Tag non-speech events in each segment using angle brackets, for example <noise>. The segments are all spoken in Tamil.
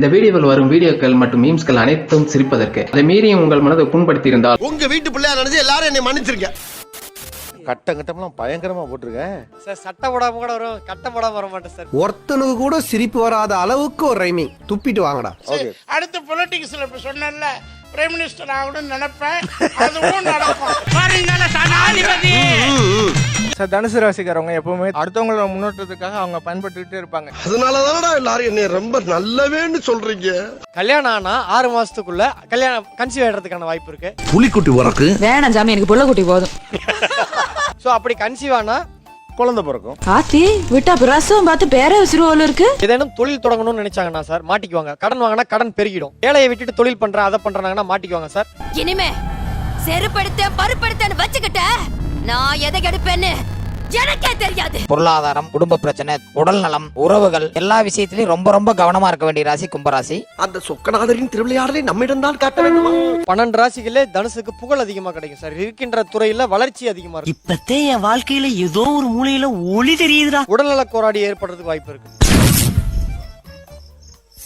இந்த வீடியோவில் வரும் வீடியோக்கள் மற்றும் மீம்ஸ்கள் அனைத்தும் சிரிப்பதற்கு. அதை மீறியும் உங்கள் மனதை புண்படுத்தியிருந்தால். உங்க வீட்டு பிள்ளையா நினைச்சு எல்லாரும் என்னை மன்னிச்சிருங்க. கட்டம் கட்டம்லாம் பயங்கரமா போட்டிருக்கேன். சார் சட்டை போடாம கூட வரும் கட்டம் போடாம வர மாட்டேன் சார். ஒருத்தனுக்கு கூட சிரிப்பு வராத அளவுக்கு ஒரு ரைமிங் துப்பிட்டு வாங்கடா. ஓகே அடுத்து பொலிட்டிக்ஸ்ல இப்ப சொன்னேன்ல பிரைம் மினிஸ்டர் ஆகணும்னு நினைப்பேன். அதுவும் நடக்கும். சார் தனுசு ராசிக்காரவங்க எப்பவுமே அடுத்தவங்களோட முன்னேற்றத்துக்காக அவங்க பயன்பட்டுக்கிட்டே இருப்பாங்க. அதனாலதானடா எல்லாரும் என்னை ரொம்ப நல்லவேன்னு சொல்றீங்க? கல்யாணம் ஆனா ஆறு மாசத்துக்குள்ள கல்யாணம் கன்சீவ் ஆயிடுறதுக்கான வாய்ப்பு இருக்கு. புலிக்குட்டி உனக்கு வேணாம் சாமி எனக்கு புள்ள குட்டி போதும். ஸோ அப்படி கன்சீவ் ஆனா குழந்தை பிறக்கும். ஆத்தி விட்டா பிரசவம் பார்த்து பேர வச்சிருவோல இருக்கு. ஏதேனும் தொழில் தொடங்கணும்னு நினைச்சாங்கன்னா சார் மாட்டிக்குவாங்க. கடன் வாங்கினா கடன் பெருகிடும். வேலையை விட்டுட்டு தொழில் பண்றேன் அதை பண்றாங்கன்னா மாட்டிக்குவாங்க சார். இனிமே செருப்படுத்த பருப்படுத்தன்னு வச்சுக்கிட்ட. நான் எதை கெடுப்பேன்னு? எனக்கே தெரியாது. பொருளாதாரம் குடும்ப பிரச்சனை உடல் நலம் உறவுகள் எல்லா விஷயத்திலயும் ரொம்ப ரொம்ப கவனமா இருக்க வேண்டிய ராசி கும்பராசி. அந்த சொக்கநாதரின் திருவிளையாடலை நம்மிடம் தான் காட்ட வேண்டுமா? பன்னெண்டு ராசிகளே தனுசுக்கு புகழ் அதிகமா கிடைக்கும் சார். இருக்கின்ற துறையில வளர்ச்சி அதிகமா இருக்கும். இப்பத்தே என் வாழ்க்கையில ஏதோ ஒரு மூலையில ஒளி தெரியுதுடா. உடல்நல கோராடி ஏற்படுறதுக்கு வாய்ப்பு இருக்கு.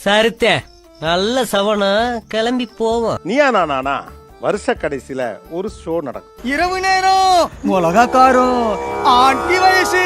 சருத்த நல்ல சவனா கிளம்பி போவோம். நீயா நானா வருஷ கடைசியில ஒரு ஷோ நடக்கும். இரவு நேரம் மிளகாக்காரம் ஆண்டி வயசு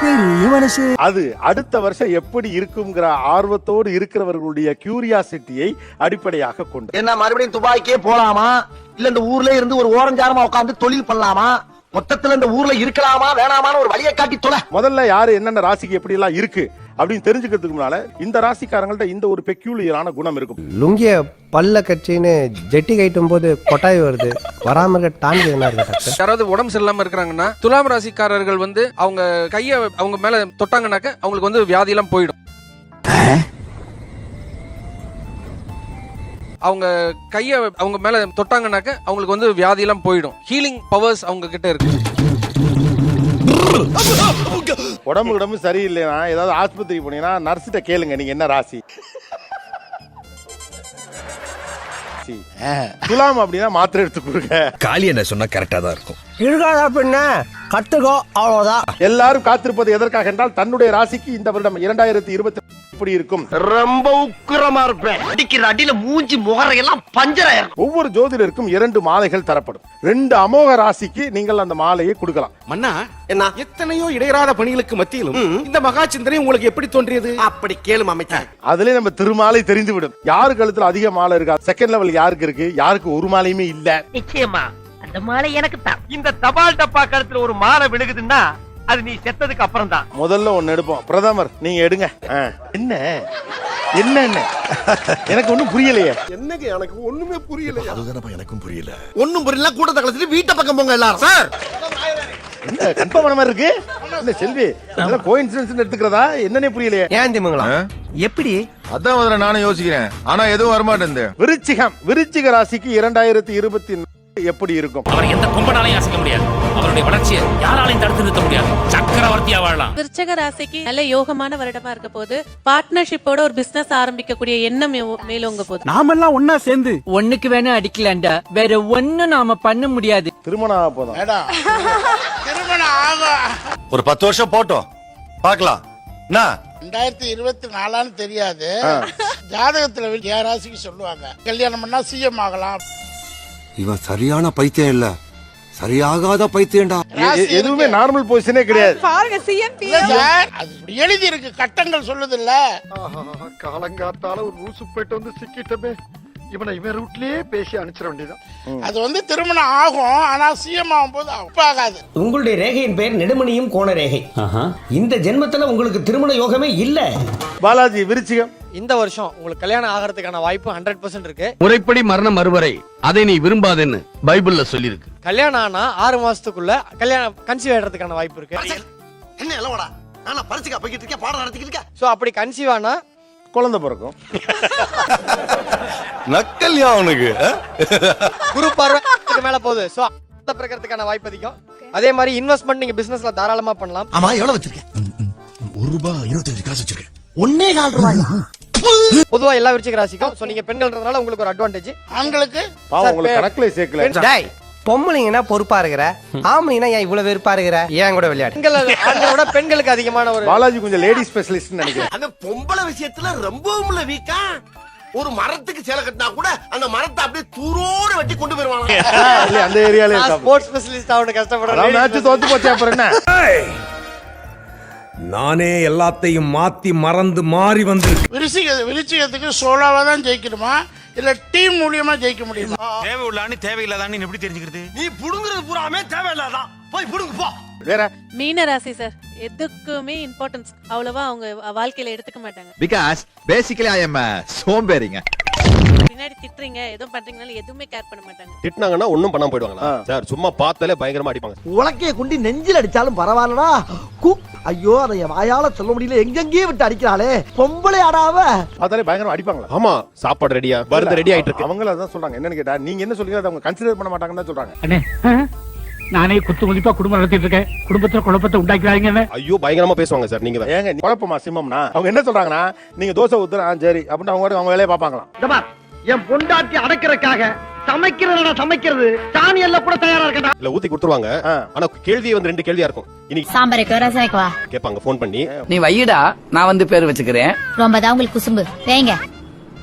பெரிய மனசு. அது அடுத்த வருஷம் எப்படி இருக்குங்கிற ஆர்வத்தோடு இருக்கிறவர்களுடைய கியூரியாசிட்டியை அடிப்படையாக கொண்டு. என்ன மறுபடியும் துபாய்க்கே போலாமா? இல்ல இந்த ஊர்ல இருந்து ஒரு ஓரஞ்சாரமா உட்கார்ந்து தொழில் பண்ணலாமா? மொத்தத்துல இந்த ஊர்ல இருக்கலாமா வேணாமான்னு ஒரு வழியை காட்டி தொலை. முதல்ல யாரு என்னென்ன ராசிக்கு எப்படி எல்லாம் இருக்கு? அப்படின்னு தெரிஞ்சுக்கிறதுக்கு முன்னால இந்த ராசிக்காரங்கள்ட்ட இந்த ஒரு பெக்யூலியரான குணம் இருக்கும். லுங்கிய பல்ல கட்சின்னு ஜெட்டி கைட்டும் போது கொட்டாய் வருது. வராம இருக்க டான்கு என்ன இருக்கு டாக்டர்? யாராவது உடம்பு சரியில்லாம இருக்கிறாங்கன்னா துலாம் ராசிக்காரர்கள் வந்து அவங்க கைய அவங்க மேல தொட்டாங்கனாக்க அவங்களுக்கு வந்து வியாதி எல்லாம் போயிடும். அவங்க கைய அவங்க மேல தொட்டாங்கனாக்க அவங்களுக்கு வந்து வியாதி எல்லாம் போயிடும். ஹீலிங் பவர்ஸ் அவங்க கிட்ட இருக்கு. உடம்பு உடம்பு சரியில்லைனா ஏதாவது ஆஸ்பத்திரி போனீங்கன்னா நர்ஸ்கிட்ட கேளுங்க நீங்க என்ன ராசி. துலாம் அப்படின்னா மாத்திரை எடுத்து கொடுங்க. காளி என்ன சொன்னா கரெக்டா தான் இருக்கும். இருக்காதா பின்ன கத்துக்கோ அவ்வளவுதான். எல்லாரும் காத்திருப்பது எதற்காக என்றால் தன்னுடைய ராசிக்கு இந்த வருடம் இரண்டாயிரத்தி இருபத்தி எப்படி இருக்கும்? ரொம்ப உக்கிரமா இருப்பேன். அடிக்கிற அடியில மூஞ்சி முகரையெல்லாம் பஞ்சராயிரும். ஒவ்வொரு ஜோதிடருக்கும் இரண்டு மாலைகள் தரப்படும். ரெண்டு அமோக ராசிக்கு நீங்கள் அந்த மாலையை கொடுக்கலாம். மன்னா என்ன? எத்தனையோ இடையறாத பணிகளுக்கு மத்தியிலும் இந்த மகா சிந்தனை உங்களுக்கு எப்படி தோன்றியது? அப்படி கேளும் அமைச்சர் அதுலயே நம்ம திருமாலை தெரிந்து விடும் யாரு கழுத்துல அதிக மாலை இருக்கா? செகண்ட் லெவல் யாருக்கு இருக்கு? யாருக்கு ஒரு மாலையுமே இல்ல. நிச்சயமா. அந்த மாலை எனக்கு தான் இந்த தபால் டப்பா கழுத்துல ஒரு மாலை விழுகுதுன்னா அது நீ செத்ததுக்கு அப்புறம் தான் முதல்ல ஒன்னு எடுப்போம். பிரதமர் நீங்க எடுங்க. என்ன? என்ன என்ன? எனக்கு ஒண்ணும் புரியலையே. என்னங்க எனக்கு ஒண்ணுமே புரியல அதுதானப்பா எனக்கும் புரியல. ஒண்ணும் புரியல கூட்டத்தை கலச்சிட்டு வீட்டை பக்கம் போங்க எல்லாரும். சார்! என்ன கன்ஃபார்ம் மாதிரி இருக்கு? இல்ல செல்வி இதெல்லாம் கோயின்சிடன்ஸ் எடுத்துக்கிறதா? என்னன்னே புரியலையே. ஏன் திமுங்களா? எப்படி? அதான் நானும் யோசிக்கிறேன். ஆனா எதுவும் வரமாட்டேன் விருச்சிகம் விருச்சிக ராசிக்கு இரண்டாயிரத்தி இருபத்தி எப்படி இருக்கும்? அவர் எந்த கும்பனாலையும் அசைக்க முடியாது. அவருடைய வளர்ச்சியை யாராலையும் தடுத்து நிறுத்த முடியாது. சக்கரவர்த்தியா வாழலாம். விருச்சக ராசிக்கு நல்ல யோகமான வருடமா இருக்க போது பார்ட்னர்ஷிப்போட ஒரு பிசினஸ் ஆரம்பிக்கக்கூடிய எண்ணம் மேலோங்க போது நாமெல்லாம் ஒன்னா சேர்ந்து. ஒண்ணுக்கு வேணா அடிக்கலாண்டா வேற ஒண்ணும் நாம பண்ண முடியாது. திருமணம் ஆக போதும். திருமணம் ஆகும் ஒரு பத்து வருஷம் போட்டோம். பார்க்கலாம். என்ன? ரெண்டாயிரத்தி இருபத்தி நாலான்னு தெரியாது. ஜாதகத்துல என் ராசிக்கு சொல்லுவாங்க. கல்யாணம் பண்ணா சிஎம் ஆகலாம். இவன் சரியான பைத்தியம் இல்ல. சரியாகாத பைத்தியம்டா. எதுவுமே நார்மல் பொசிஷனே கிடையாது. பாருங்க சிஎம்பி எழுதி இருக்கு கட்டங்கள் சொல்லுது இல்ல காலங்காத்தால ஒரு ரூசு போயிட்டு வந்து சிக்கிட்டமே. இவனை இவன் ரூட்லயே பேசி அனுப்பிச்சிட வேண்டியதான் அது வந்து திருமணம் ஆகும் ஆனா சிஎம் ஆகும்போது அப்ப ஆகாது. உங்களுடைய ரேகையின் பெயர் நெடுமணியும் கோண ரேகை. இந்த ஜென்மத்துல உங்களுக்கு திருமண யோகமே இல்ல. பாலாஜி விருச்சிகம். இந்த வருஷம் உங்களுக்கு கல்யாணம் ஆகிறதுக்கான வாய்ப்பு ஹண்ட்ரட் பர்சன்ட் இருக்கு. முறைப்படி மரணம் மறுவரை அதை நீ விரும்பாதேன்னு பைபிள்ல சொல்லியிருக்கு. கல்யாணம் ஆனா ஆறு மாசத்துக்குள்ள கல்யாணம் கன்சீவ் ஆயிடுறதுக்கான வாய்ப்பு இருக்கு. என்ன எல்லாம் நானா பரிசுக்கா போய்கிட்டு இருக்கேன் பாடம் நடத்திக்கிட்டு இருக்கேன். ஸோ அப்படி கன்சீவ் ஆனா குழந்தை பிறக்கும். <laughs> நக்கல்யா அவனுக்கு குரு பார்வை மேல போகுது. ஸோ அந்த பிறக்கிறதுக்கான வாய்ப்பு அதிகம். அதே மாதிரி இன்வெஸ்ட்மெண்ட் நீங்க பிசினஸ்ல தாராளமா பண்ணலாம். ஆமா எவ்வளவு வச்சிருக்கேன்? ஒரு ரூபாய் இருபத்தஞ்சு காசு வச்சிருக்கேன். ஒன்னே கால் ரூபாய். பொதுவா எல்லா விருச்சிக ராசிக்கும். ஸோ நீங்க பெண்கள்ன்றதுனால உங்களுக்கு ஒரு அட்வான்டேஜ் ஆண்களுக்கு? பாவம் சார், உங்களை பே- கணக்குல சேர்க்கல. டேய் பொம்பளைங்கன்னா பொறுப்பா இருக்கிற ஆம்பளைங்கன்னா ஏன் இவ்வளவு வெறுப்பா இருக்கிற? ஏன் கூட விளையாடு. பெண்கள் ஆண்களோட பெண்களுக்கு அதிகமான ஒரு பாலாஜி கொஞ்சம் லேடி ஸ்பெஷலிஸ்ட் நினைக்கிறேன். அந்த பொம்பளை விஷயத்துல ரொம்பவும் வீக்கா. ஒரு மரத்துக்கு சேலை கட்டினா கூட அந்த மரத்தை அப்படியே தூரோடு வெட்டி கொண்டு போயிருவாங்க. இல்ல அந்த ஏரியால ஸ்போர்ட்ஸ் ஸ்பெஷலிஸ்ட் ஆகணும் அதான் மேட்ச் கஷ்டப்படுறேன் தோத்து போச்சு அப்புறம் என்ன? நானே எல்லாத்தையும் மாத்தி மறந்து மாறி வந்து விருச்சிக விருச்சிகத்துக்கு சோலாவா தான் ஜெயிக்கணுமா? இல்ல டீம் மூலியமா ஜெயிக்க முடியுமா? தேவை உள்ளான்னு தேவையில்லாதான்னு எப்படி தெரிஞ்சுக்கிறது? நீ புடுங்குறது பூராமே தேவையில்லாதான். போய் புடுங்கு போ. வேற? மீன ராசி சார் எதுக்குமே இம்பார்ட்டன்ஸ் அவ்வளவா அவங்க வாழ்க்கையில எடுத்துக்க மாட்டாங்க. பிகாஸ் பேசிக்கலி ஐ எம் சோம்பேறிங்க. பின்னாடி திட்டுறீங்க எதுவும் பண்றீங்கனாலும் எதுவுமே கேர் பண்ண மாட்டாங்க. திட்டினாங்கன்னா ஒண்ணும் பண்ணாம போயிடுவாங்களா சார் சும்மா பார்த்தாலே பயங்கரமா அடிப்பாங்க. உலக்கைய குண்டி நெஞ்சில் அடிச்சாலும் பரவாயில்லடா. கு ஐயோ அதை என் வாயால சொல்ல முடியல. எங்கெங்கேயே விட்டு அடிக்கிறாளே. பொம்பளை ஆடாவ பார்த்தாலே பயங்கரமா அடிப்பாங்களா? ஆமா சாப்பாடு ரெடியா வருது ரெடி ஆயிட்டு இருக்கு. அவங்கள அதான் சொல்றாங்க. என்னன்னு கேட்டா நீங்க என்ன சொல்றீங்க அதை அவங்க கன்சிடர் பண்ண மாட்டாங்கன்னு தான் சொல்றாங்க. நானே குத்து மதிப்பா குடும்பம் நடத்திட்டு இருக்கேன். குடும்பத்துல குழப்பத்தை உண்டாக்கிறாங்க ஐயோ பயங்கரமா பேசுவாங்க சார் நீங்க ஏங்க குழப்பமா சிம்மம்னா? அவங்க என்ன சொல்றாங்கன்னா நீங்க தோசை ஊத்துறா சரி அப்படின்னு அவங்க அவங்க வேலையை பார்ப்பாங்களாம். என் பொண்டாட்டி அடக்கிறதுக்காக சமைக்கிறத சமைக்கிறது. சாணி எல்லாம் கூட தயாரா இருக்கா இல்ல ஊத்தி கொடுத்துருவாங்க. ஆனா கேள்வி வந்து ரெண்டு கேள்வியா இருக்கும். இன்னைக்கு சாம்பாருக்கு ரசனைக்கு வா கேட்பாங்க ஃபோன் பண்ணி. நீ வையடா நான் வந்து பேர் வச்சுக்கிறேன். ரொம்ப தான் உங்களுக்கு குசும்பு. வேங்க.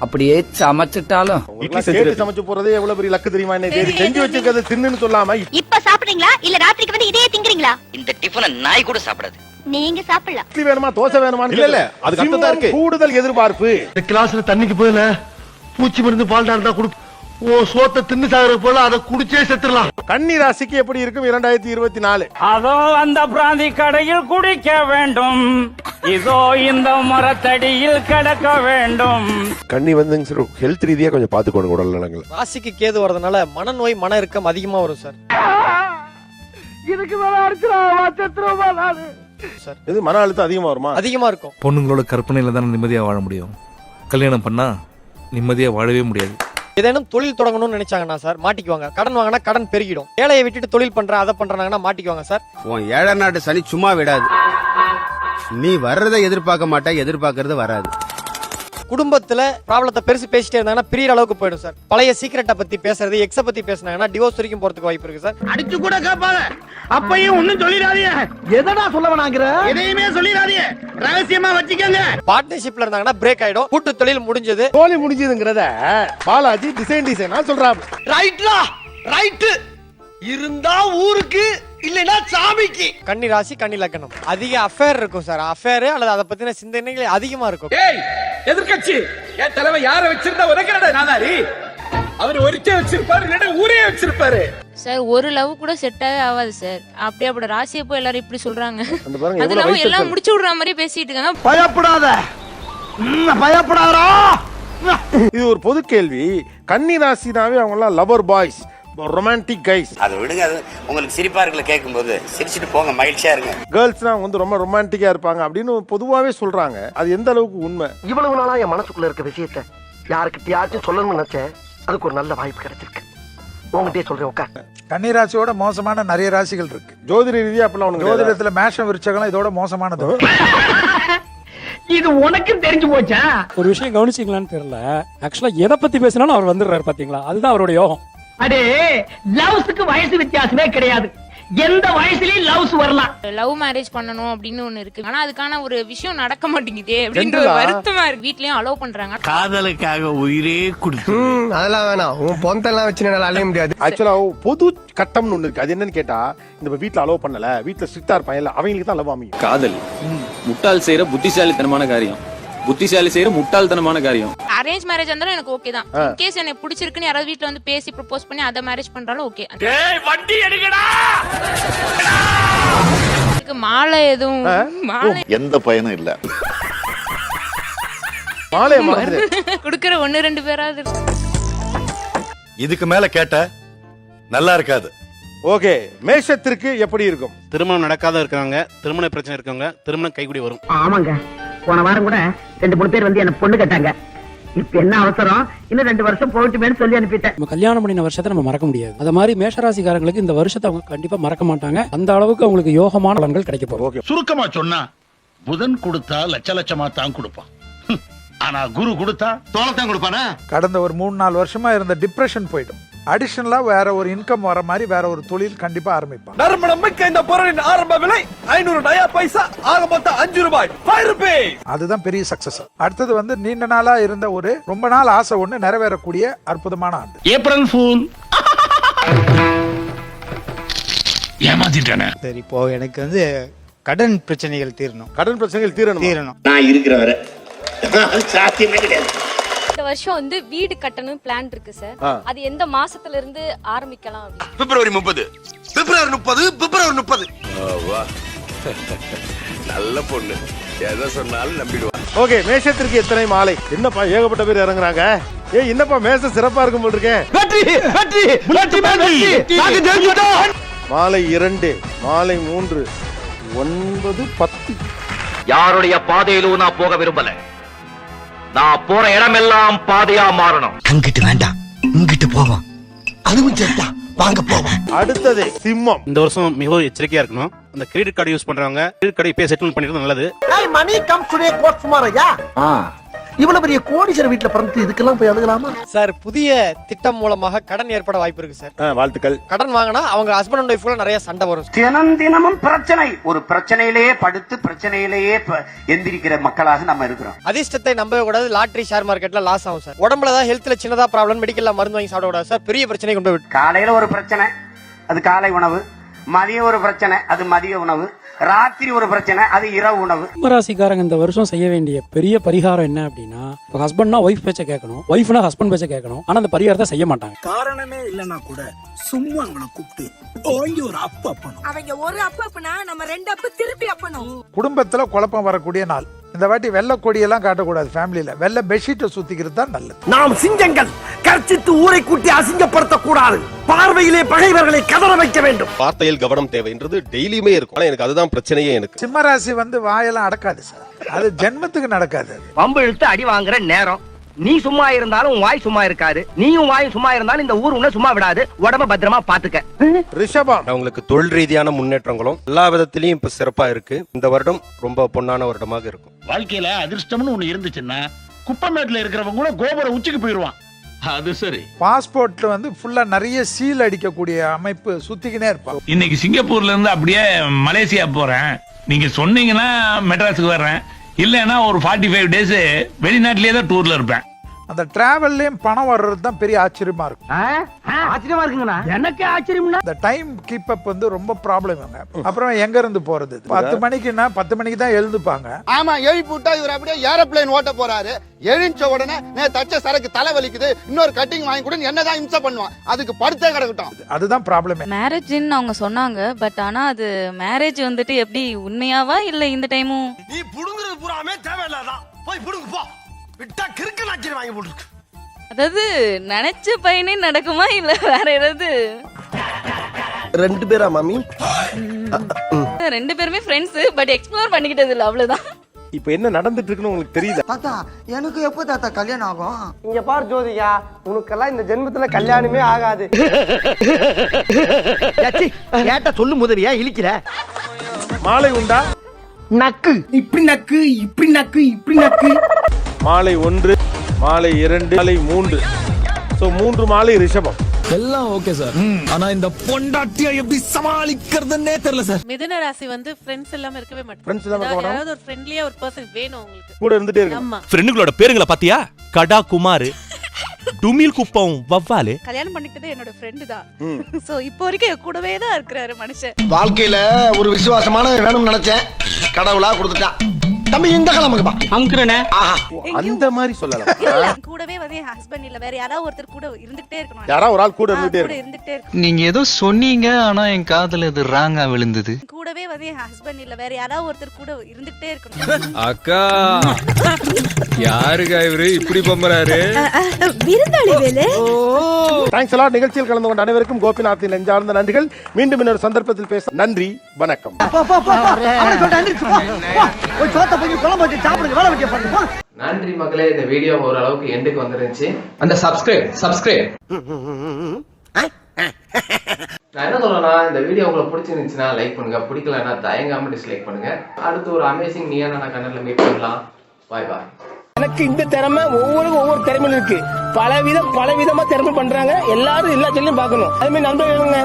அப்படியே சமைச்சிட்டாலும். இட்லி கேட்டு சமைச்சு போறதே எவ்வளவு பெரிய லக்கு தெரியுமா என்ன? தேதி செஞ்சு வச்சிருக்கிறது தின்னுன்னு சொல்லாம இப்ப சாப்பிடுறீங்களா? இல்ல ராத்திரிக்கு வந்து இதே திங்குறீங்களா இந்த டிஃபனை நாய் கூட சாப்பிடாது. நீங்க சாப்பிடலாம். இட்லி வேணுமா தோசை வேணுமா இல்ல, இல்ல, அதுக்கு அர்த்தம் தான் இருக்கு. கூடுதல் எதிர்பார்ப்பு. இந்த கிளாஸ்ல தண்ணிக்கு போயில பூச்சி மருந்து பால்டா இருந்தா குடு. ஓ சோத்தை தின்னு சாகுற போல அதை குடிச்சே செத்துடலாம். கன்னி ராசிக்கு எப்படி இருக்கும் இரண்டாயிரத்தி இருபத்தி நாலு? அதோ அந்த பிராந்தி கடையில் குடிக்க வேண்டும். இதோ இந்த மரத்தடியில் கிடக்க வேண்டும். கண்ணி வந்துங்க சார் ஹெல்த் ரீதியா கொஞ்சம் பாத்துக்கோங்க உடல் நலங்கள். ராசிக்கு கேது வரதுனால மனநோய் மன இறுக்கம் அதிகமா வரும் சார் இதுக்கு மேல செத்துருவா நானு. இது மன அழுத்தம் அதிகமா வருமா? அதிகமா இருக்கும். பொண்ணுங்களோட கற்பனையில தானே நிம்மதியா வாழ முடியும். கல்யாணம் பண்ணா நிம்மதியா வாழவே முடியாது. ஏதேனும் தொழில் தொடங்கணும்னு நினைச்சாங்கன்னா சார் மாட்டிக்குவாங்க. கடன் வாங்கினா கடன் பெருகிடும். வேலையை விட்டுட்டு தொழில் பண்றேன் அதை பண்றாங்கன்னா மாட்டிக்குவாங்க சார். உன் ஏழை நாட்டு சனி சும்மா விடாது. நீ வர்றதை எதிர்பார்க்க மாட்டா எதிர்பார்க்கறது வராது. குடும்பத்துல ப்ராப்ளத்தை பெருசு பேசிட்டே இருந்தாங்கன்னா பிரியற அளவுக்கு போயிடும் சார் பழைய சீக்கிரட்டை பத்தி பேசுறது எக்ஸ பத்தி பேசினாங்கன்னா டிவோர்ஸ் வரைக்கும் போறதுக்கு வாய்ப்பு இருக்கு சார் அடிச்சு கூட கேட்பாங்க அப்பையும் ஒண்ணும் சொல்லிடாதீங்க. எதடா சொல்ல வேணாங்கிற எதையுமே சொல்லிடாதீங்க. ரகசியமா வச்சுக்கோங்க. பார்ட்னர்ஷிப்ல இருந்தாங்கன்னா பிரேக் ஆயிடும். கூட்டு தொழில் முடிஞ்சது. தோல்வி முடிஞ்சதுங்கிறத பாலாஜி டிசைன் டிசைனா சொல்றாரு. ரைட்லா ரைட்டு இருந்தா ஊருக்கு இல்லைன்னா சாமிக்கு. கன்னி ராசி கன்னி லக்கணம் அதிக அஃபேர் இருக்கும் சார் அஃபேர் அல்லது அதை பத்தின சிந்தனைகள் அதிகமா இருக்கும். எதிர்கட்சி என் தலைவர் யார வச்சிருந்தா உனக்கு நாதாரி? அவர் ஒருத்தே வச்சிருப்பாரு இல்லைன்னா ஊரே வச்சிருப்பாரு. சார் ஒரு லவ் கூட செட்டாவே ஆகாது சார். அப்படியே அப்படி ராசியை போய் எல்லாரும் இப்படி சொல்றாங்க. அந்த பாருங்க அது இல்லாம எல்லாம் முடிச்சு விடுற மாதிரி பேசிட்டு இருக்காங்க. பயப்படாத. ம், பயப்படாதடா. இது ஒரு பொது கேள்வி. கன்னி ராசினாவே அவங்க எல்லாம் லவர் பாய்ஸ் ரொமான்டிக் கைஸ் அதை விடுங்க அது உங்களுக்கு சிரிப்பா இருக்குல்ல கேட்கும்போது சிரிச்சிட்டு போங்க மகிழ்ச்சியா இருங்க. கேர்ள்ஸ்னா வந்து ரொம்ப ரொமான்டிக்கா இருப்பாங்க அப்படின்னு பொதுவாவே சொல்றாங்க. அது எந்த அளவுக்கு உண்மை? இவ்வளவு நாளா என் மனசுக்குள்ள இருக்க விஷயத்த யாருக்கிட்டயாச்சும் சொல்லணும்னு நினைச்சேன். அதுக்கு ஒரு நல்ல வாய்ப்பு கிடைச்சிருக்கு. உங்ககிட்டயே சொல்றேன் உட்கார். கன்னிராசியோட மோசமான நிறைய ராசிகள் இருக்கு. ஜோதிட ரீதியா கிடையாது. ஜோதிடத்துல மேஷம் விருச்சகம் இதோட மோசமானது. <laughs> இது உனக்கும் தெரிஞ்சு போச்சா? ஒரு விஷயம் கவனிச்சிங்களான்னு தெரியல. ஆக்சுவலா எதை பத்தி பேசினாலும் அவர் வந்துடுறாரு பாத்தீங்களா? அதுதான் அவரோட யோகம். அடே லவ்ஸுக்கு வயசு வித்தியாசமே கிடையாது. எந்த வயசுலயும் லவ்ஸ் வரலாம். லவ் மேரேஜ் பண்ணணும் அப்படின்னு ஒண்ணு இருக்கு. ஆனா அதுக்கான ஒரு விஷயம் நடக்க மாட்டேங்குதே அப்படின்ற ஒரு? வருத்தமா இருக்கு. வீட்லயும் அலோவ் பண்றாங்க. காதலுக்காக உயிரே கொடுத்து. அதெல்லாம் வேணாம். உன் பொந்தெல்லாம் வச்சு என்னால அலைய முடியாது. ஆக்சுவலா பொது கட்டம்னு ஒண்ணு இருக்கு. அது என்னன்னு கேட்டா இந்த வீட்ல அலோவ் பண்ணல. வீட்ல ஸ்ட்ரிக்டா இருப்பாங்க இல்ல அவங்களுக்கு தான் லவ் அமையும். காதல். முட்டாள் செய்யற புத்திசாலித்தனமான காரியம். புத்திசாலி செய்யற முட்டாள்தனமான காரியம். அரேஞ்ச் மேரேஜ் இருந்தாலும் எனக்கு ஓகே தான். கேஸ் எனக்கு பிடிச்சிருக்குன்னு யாராவது வீட்ல வந்து பேசி ப்ரப்போஸ் பண்ணி அதை மேரேஜ் பண்றாலும் ஓகே வண்டி எடுக்கடா! மாலை எதுவும் மாலை. எந்த பயனும் இல்ல. மறந்து <laughs> குடுக்கற ஒண்ணு ரெண்டு பேராவது இதுக்கு மேல கேட்ட நல்லா இருக்காது. ஓகே மேஷத்திற்கு எப்படி இருக்கும்? திருமணம் நடக்காத இருக்காங்க திருமண பிரச்சனை இருக்கவங்க திருமணம் கைகூடி வரும். ஆமாங்க. போன வாரம் கூட ரெண்டு மூணு பேர் வந்து என்ன பொண்ணு கேட்டாங்க. இப்ப என்ன அவசரம்? இன்னும் ரெண்டு வருஷம் போயிட்டுமேன்னு சொல்லி அனுப்பிட்டேன். நம்ம கல்யாணம் பண்ணின வருஷத்தை நம்ம மறக்க முடியாது. அது மாதிரி மேஷராசிக்காரங்களுக்கு இந்த வருஷத்தை அவங்க கண்டிப்பா மறக்க மாட்டாங்க. அந்த அளவுக்கு அவங்களுக்கு யோகமான பலன்கள் கிடைக்க போகுது. சுருக்கமா சொன்னா புதன் கொடுத்தா லட்ச லட்சமா தான் கொடுப்பான். ஆனா குரு கொடுத்தா தோளத்தான் கொடுப்பானா? கடந்த ஒரு மூணு நாலு வருஷமா இருந்த டிப்ரெஷன் போயிடும். அடிஷனலா வேற ஒரு இன்கம் வர மாதிரி வேற ஒரு தொழில் கண்டிப்பா ஆரம்பிப்பாங்க. நறுமணம் மிக்க இந்த பொருளின் ஆரம்ப விலை ஐநூறு நயா பைசா ஆக மொத்தம் அஞ்சு ரூபாய். அதுதான் பெரிய சக்சஸ் அடுத்தது வந்து நீண்ட நாளா இருந்த ஒரு ரொம்ப நாள் ஆசை ஒண்ணு நிறைவேறக்கூடிய அற்புதமான ஆண்டு. ஏப்ரல் ஃபூல் ஏமாத்திட்டானே. சரி இப்போ எனக்கு வந்து கடன் பிரச்சனைகள் தீரணும். கடன் பிரச்சனைகள் தீரணும்? தீரணும். நான் இருக்கிற வரை. சாத்தியமே கிடையாது. வருஷம் வந்து வீடு கட்டணும் பிளான் இருக்கு சார். அது எந்த மாசத்துல இருந்து ஆரம்பிக்கலாம் பிப்ரவரி முப்பது. பிப்ரவரி முப்பது பிப்ரவரி முப்பது. நல்ல பொண்ணு. எதை சொன்னாலும் நம்பிடுவா. ஓகே மேஷத்திற்கு எத்தனை மாலை? என்னப்பா ஏகப்பட்ட பேர் இறங்குறாங்க. ஏய் என்னப்பா மேசம் சிறப்பா இருக்கும் போல் இருக்கேன் வெற்றி வெற்றி வெற்றி வெற்றி. மாலை இரண்டு மாலை மூன்று ஒன்பது பத்து. யாருடைய பாதையிலும் நான் போக விரும்பல. நான் போற இடமெல்லாம் பாதையா மாறணும். அங்கிட்டு வேண்டாம். இங்கிட்டு போவோம். அதுவும் சேர்த்தா வாங்க போவோம். அடுத்தது சிம்மம். இந்த வருஷம் மிகவும் எச்சரிக்கையா இருக்கணும். அந்த கிரெடிட் கார்டு யூஸ் பண்றவங்க கிரெடிட் கார்டு இப்பயே செட்டில் பண்ணிடுறது நல்லது. மணி கம் டுடே கோட் சுமாரையா இவ்வளவு பெரிய கோடீஸ்வர வீட்டுல பிறந்து இதுக்கெல்லாம் போய் அழுகலாமா? சார் புதிய திட்டம் மூலமாக கடன் ஏற்பட வாய்ப்பு இருக்கு சார் வாழ்த்துக்கள். கடன் வாங்கினா அவங்க ஹஸ்பண்ட் அண்ட் ஒய்ஃப்ல நிறைய சண்டை வரும் தினம் தினமும் பிரச்சனை. ஒரு பிரச்சனையிலேயே படுத்து பிரச்சனையிலேயே எந்திரிக்கிற மக்களாக நம்ம இருக்கிறோம். அதிர்ஷ்டத்தை நம்பவே கூடாது. லாட்டரி ஷேர் மார்க்கெட்ல லாஸ் ஆகும் சார் உடம்புல தான் ஹெல்த்ல சின்னதா ப்ராப்ளம் மெடிக்கல்ல மருந்து வாங்கி சாப்பிட கூடாது சார் பெரிய பிரச்சனை கொண்டு காலையில ஒரு பிரச்சனை அது காலை உணவு. மதியம் ஒரு பிரச்சனை அது மதிய உணவு. ராத்திரி ஒரு பிரச்சனை அது இரவு உணவு. கும்பராசிக்காரங்க இந்த வருஷம் செய்ய வேண்டிய பெரிய பரிகாரம் என்ன அப்படின்னா ஹஸ்பண்ட்னா ஒய்ஃப் பேச்ச கேட்கணும் ஒய்ஃப்னா ஹஸ்பண்ட் பேச்ச கேட்கணும் ஆனா அந்த பரிகாரத்தை செய்ய மாட்டாங்க. காரணமே இல்லனா கூட சும்மா அவங்கள கூப்பிட்டு ஓங்கி ஒரு அப்ப அப்பணும். அவங்க ஒரு அப்பனா நம்ம ரெண்டு அப்ப திருப்பி அப்பணும். குடும்பத்துல குழப்பம் வரக்கூடிய நாள். இந்த வாட்டி வெள்ளை கொடியெல்லாம் காட்டக்கூடாது ஃபேமிலியில வெள்ளை பெட்ஷீட்டை சுத்திக்கிறது தான் நல்லது. நாம் சிங்கங்கள் கர்ச்சித்து ஊரை கூட்டி அசிங்கப்படுத்த கூடாது பார்வையிலே பகைவர்களை கதற வைக்க வேண்டும். வார்த்தையில் கவனம் தேவைன்றது டெய்லியுமே இருக்கும். ஆனா எனக்கு அதுதான் பிரச்சனையே எனக்கு. சிம்மராசி வந்து வாயெல்லாம் அடக்காது சார். அது ஜென்மத்துக்கு நடக்காது அது. பம்பு இழுத்து அடி வாங்குற நேரம். நீ சும்மா இருந்தாலும் உன் வாய் சும்மா இருக்காது. நீயும் வாயும் சும்மா இருந்தாலும் இந்த ஊர் உன்னை சும்மா விடாது. உடம்ப பத்திரமா பாத்துக்க. ரிஷபம் அவங்களுக்கு தொழில் ரீதியான முன்னேற்றங்களும் எல்லா விதத்திலையும் இப்ப சிறப்பா இருக்கு. இந்த வருடம் ரொம்ப பொன்னான வருடமாக இருக்கும். வாழ்க்கையில அதிர்ஷ்டம்னு ஒண்ணு இருந்துச்சுன்னா குப்பமேட்டுல இருக்கிறவங்க கூட கோபுர உச்சிக்கு போயிருவான். அது சரி. பாஸ்போர்ட்ல வந்து ஃபுல்லா நிறைய சீல் அடிக்கக்கூடிய அமைப்பு சுத்திக்கினே இருப்பாங்க இன்னைக்கு சிங்கப்பூர்ல இருந்து அப்படியே மலேசியா போறேன். நீங்க சொன்னீங்கன்னா மெட்ராஸுக்கு வர்றேன். இல்லைன்னா ஒரு ஃபார்ட்டி ஃபைவ் டேஸ் வெளிநாட்டிலேயே தான் டூர்ல இருப்பேன். அந்த டிராவல்லயும் பணம் வர்றது தான் பெரிய ஆச்சரியமா இருக்கும் ஆச்சரியமா இருக்குங்கண்ணா. எனக்கு ஆச்சரியம்னா இந்த டைம் கீப் அப் வந்து ரொம்ப ப்ராப்ளம் அப்புறம் எங்க இருந்து போறது? பத்து மணிக்குன்னா பத்து மணிக்கு தான் எழுந்துப்பாங்க. ஆமா எழுப்பி விட்டா இவர் அப்படியே ஏரோப்ளேன் ஓட்ட போறாரு. எழுந்த உடனே நே தச்ச சரக்கு தலை வலிக்குது. இன்னொரு கட்டிங் வாங்கி கூட என்னதான் இம்சை பண்ணுவான். அதுக்கு படுத்தே கிடக்கட்டும். அதுதான் ப்ராப்ளமே மேரேஜ்னு அவங்க சொன்னாங்க. பட் ஆனா அது மேரேஜ் வந்துட்டு எப்படி உண்மையாவா இல்ல இந்த டைமும் நீ புடுங்குறது பூராமே தேவையில்லாதான். போய் புடுங்கு போ. விட்டா கிறுக்கு நாச்சிரி வாங்கி போட்டுருக்கு. அதாவது நினைச்ச பையனே நடக்குமா இல்ல வேற ஏதாவது? ரெண்டு பேரா மாமி? ரெண்டு பேருமே ஃப்ரெண்ட்ஸ் பட் எக்ஸ்ப்ளோர் பண்ணிக்கிட்டது இல்ல அவ்வளவுதான். இப்ப என்ன நடந்துட்டு இருக்குன்னு உங்களுக்கு தெரியுதா? தாத்தா எனக்கு எப்போ தாத்தா கல்யாணம் ஆகும்? இங்க பார் ஜோதிகா உனக்கெல்லாம் இந்த ஜென்மத்துல கல்யாணமே ஆகாது. ஏட்ட சொல்லு முதலியா இழிக்கிற? மாலை உண்டா? நக்கு. இப்படி நக்கு இப்படி நக்கு இப்படி நக்கு. மாலை ஒன்று மாலை இரண்டு மாலை மூன்று. சோ மூன்று மாலை ரிஷபம். எல்லாம் ஓகே சார் ஆனா இந்த பொண்டாட்டிய எப்படி சமாளிக்கிறதுன்னே தெரியல சார் மிதுன ராசி வந்து ஃப்ரெண்ட்ஸ் இல்லாம இருக்கவே மாட்டேன் Friends இல்லாம இருக்க மாட்டாங்க? ஒரு ஃப்ரெண்ட்லியா ஒரு பர்சன் வேணும் உங்களுக்கு. கூட இருந்துட்டே இருக்கு ஆமா. ஃப்ரெண்டுகளோட பேருங்களை பாத்தியா? கடா குமார் டுமில் குப்பம் வவ்வாலு. கல்யாணம் பண்ணிக்கிட்டது என்னோட ஃப்ரெண்டு தான். சோ இப்போ வரைக்கும் என் கூடவே தான் இருக்கிறாரு மனுஷன். வாழ்க்கையில ஒரு விசுவாசமான வேணும்னு நினைச்சேன். கடவுளா கொடுத்துட்டான். தம்பி இந்த கிழமைக்குப்பா அமுக்குறனே. அந்த மாதிரி சொல்லலாம். <laughs> கூடவே வந்து என் ஹஸ்பண்ட் இல்ல. வேற யாராவது ஒருத்தர் கூட இருந்துகிட்டே இருக்கணும். யாரா ஒரு ஆள் கூட இருந்துட்டே கூட இருக்கும் இருந்துகிட்டே இருக்கணும். நீங்க ஏதோ சொன்னீங்க ஆனா என் காதுல இது ராங்கா விழுந்தது. கூடவே வந்து என் ஹஸ்பண்ட் இல்ல. வேற யாராவது ஒருத்தர் கூட இருந்துகிட்டே இருக்கணும். அக்கா யாருக்கா இவரு இப்படி பம்பறாரு? விருந்தாளி வேலை. தேங்க்ஸ் எல்லாம் நிகழ்ச்சியில் கலந்து கொண்ட அனைவருக்கும் கோபிநாத்தின் நெஞ்சார்ந்த நன்றிகள். மீண்டும் இன்னொரு சந்தர்ப்பத்தில் பேச நன்றி வணக்கம். போய் சோத்த போய் குழம்பு வச்சு சாப்பிடுங்க வேலை வைக்க பாருங்க நன்றி மக்களே இந்த வீடியோ ஓரளவுக்கு எண்டுக்கு வந்துருந்துச்சு. அந்த சப்ஸ்கிரைப் சப்ஸ்கிரைப் நான் என்ன சொல்றேன்னா இந்த வீடியோ உங்களுக்கு பிடிச்சிருந்துச்சுன்னா லைக் பண்ணுங்க. பிடிக்கலன்னா தயங்காம டிஸ்லைக் பண்ணுங்க. அடுத்து ஒரு அமேசிங் நீயான கண்ணல மீட் பண்ணலாம். பாய் பாய் எனக்கு இந்த திறமை ஒவ்வொரு ஒவ்வொரு திறமையும் இருக்கு. பல விதம் பல விதமா திறமை பண்றாங்க. எல்லாரும் எல்லா சேனலையும் பார்க்கணும். அதே மாதிரி நண்பர்களுங்க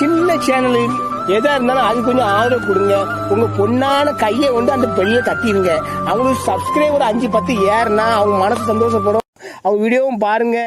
சின்ன சேனல் எதா இருந்தாலும் அது கொஞ்சம் ஆதரவு கொடுங்க. உங்க பொண்ணான கையை வந்து அந்த பெரிய தட்டிடுங்க அவங்களுக்கு சப்ஸ்கிரைபர் அஞ்சு பத்து ஏறுனா அவங்க மனசு சந்தோஷப்படும். அவங்க வீடியோவும் பாருங்க.